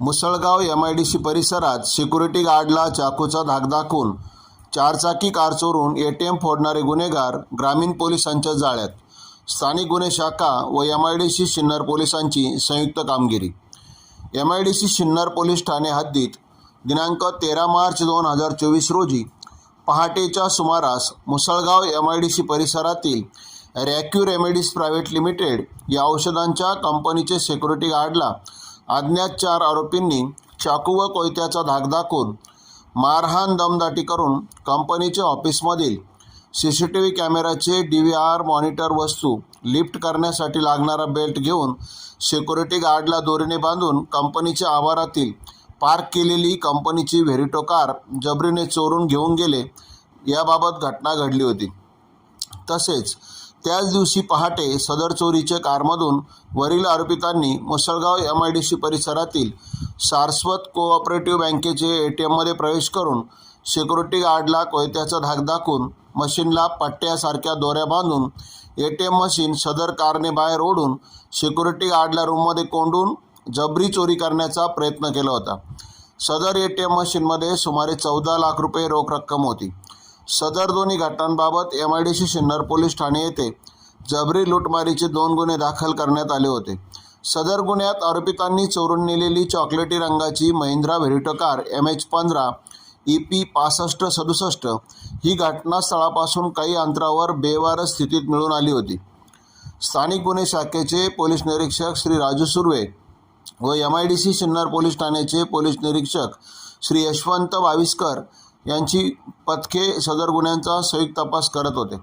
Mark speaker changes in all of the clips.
Speaker 1: Musalgaon M I D C परिसरात security गार्डला चाकूचा धाक दाखवून चारचाकी कार चोरून ए टी एम फोडणारे गुन्हेगार ग्रामीण पोलिसांच्या जाळ्यात. स्थानिक गुन्हे शाखा व M I D C Sinnar पोलिसांची संयुक्त कामगिरी. M I D C Sinnar police Thane हद्दीत दिनांक तेरा मार्च दोन हजार चोवीस रोजी पहाटेच्या सुमारास Musalgaon M I D C परिसरातील रॅक्यू रेमेडीज प्रायव्हेट लिमिटेड या औषधांच्या कंपनीचे सिक्युरिटी गार्डला अज्ञात चार आरोपींनी चाकू व कोयत्याचा धाक दाखवून मारहाण दमदाटी करून कंपनीच्या ऑफिसमधील सी सी टी व्ही कॅमेराचे डी व्ही आर मॉनिटर वस्तू लिफ्ट करण्यासाठी लागणारा बेल्ट घेऊन सिक्युरिटी गार्डला दोरीने बांधून कंपनीच्या आवारातील पार्क केलेली कंपनीची व्हेरिटो कार जबरीने चोरून घेऊन गेले. याबाबत घटना घडली होती. तसेच त्याच दिवशी पहाटे सदर चोरीचे कारमधून वरील आरोपितांनी Musalgaon M I D C परिसरातील सारस्वत कोऑपरेटिव्ह बँकेचे ए टी एममध्ये प्रवेश करून सिक्युरिटी गार्डला कोयत्याचा धाक दाखवून मशीनला पट्ट्यासारख्या दोऱ्या बांधून ए टी एम मशीन सदर कारने बाहेर ओढून सिक्युरिटी गार्डला रूममध्ये कोंडून जबरी चोरी करण्याचा प्रयत्न केला होता. सदर ए टी एम मशीनमध्ये सुमारे चौदा लाख रुपये रोख रक्कम होती. सदर दोन्ही घटनांबाबत M I D C Sinnar police Thane येथे जबरी लूटमारीचे दोन गुन्हे दाखल करण्यात आले होते. सदर गुन्ह्यात आरोपितांनी चोरून नेलेली चॉकलेटी रंगाची Mahindra Verito car M H पंधरा ई पी पासष्ट सदुसष्ट ही घटनास्थळापासून काही अंतरावर बेवारस स्थितीत मिळून आली होती. स्थानिक गुन्हे शाखेचे पोलीस निरीक्षक श्री राजू सुर्वे व M I D C Sinnar police ठाण्याचे पोलीस निरीक्षक श्री यशवंत वाविस्कर यांची पथके सदर गुन्ह्यांचा संयुक्त तपास करत होते.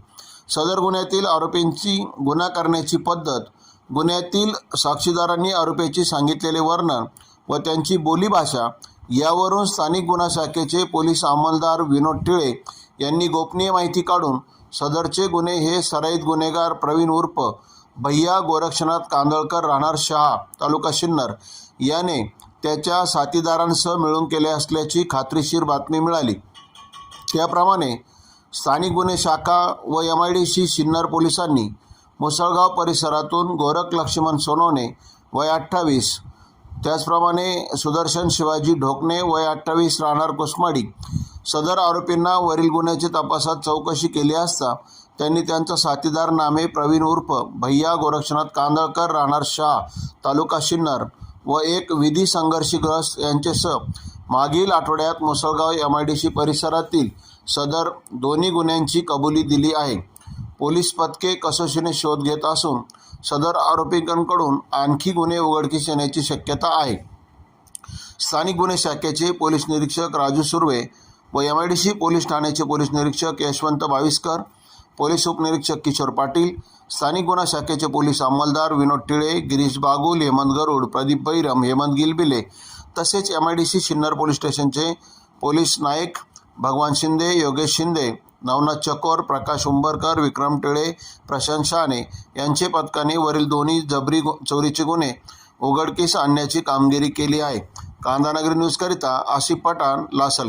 Speaker 1: सदर गुन्ह्यातील आरोपींची गुन्हा करण्याची पद्धत गुन्ह्यातील साक्षीदारांनी आरोपीची सांगितलेले वर्णन व त्यांची बोलीभाषा यावरून स्थानिक गुन्हा शाखेचे पोलीस अंमलदार विनोद टिळे यांनी गोपनीय माहिती काढून सदरचे गुन्हे हे सराईत गुन्हेगार प्रवीण उर्फ भैया गोरक्षनाथ कांदळकर राहणार शहा तालुका सिन्नर याने त्याच्या साथीदारांसह मिळून केले असल्याची खात्रीशीर बातमी मिळाली. त्याप्रमाणे स्थानिक गुन्हे शाखा व M I D C Sinnar पोलिसांनी मुसळगाव परिसरातून गोरख लक्ष्मण सोनवणे वय अठ्ठावीस त्याचप्रमाणे सुदर्शन शिवाजी ढोकणे वय अठ्ठावीस राहणार कुसमाडी सदर आरोपींना वरील गुन्ह्याची तपासात चौकशी केली असता त्यांनी त्यांचा साथीदार नामे प्रवीण उर्फ भैया गोरक्षनाथ कांदळकर राहणार शाह तालुका सिन्नर व एक विधी संघर्षग्रस्त यांचेसह मागील आठवड्यात Musalgaon M I D C परिसरातील सदर दोन्ही गुन्ह्यांची कबुली दिली आहे. पोलीस पथके कसोशीने शोध घेत असून सदर आरोपींकडून आणखी गुन्हे उघडकीस येण्याची शक्यता आहे. स्थानिक गुन्हे शाखेचे पोलीस निरीक्षक राजू सुर्वे व M I D C police ठाण्याचे पोलीस निरीक्षक यशवंत बाविस्कर पोलीस उपनिरीक्षक किशोर पाटील स्थानिक गुन्हा शाखेचे पोलीस अंमलदार विनोद टिळे गिरीश बागुल हेमंत गरुड प्रदीप बैरम हेमंत गिलबिले तसेच M I D C Sinnar police स्टेशनचे पोलीस नायक भगवान शिंदे योगेश शिंदे नवनाथ चकोर प्रकाश उंबरकर विक्रम टिळे प्रशांत शहाणे यांचे पथकाने वरील दोन्ही जबरी गु चोरीचे गुन्हे उघडकीस आणण्याची कामगिरी केली आहे. कांदानगरी न्यूजकरिता आसिफ पठाण लासलगाव.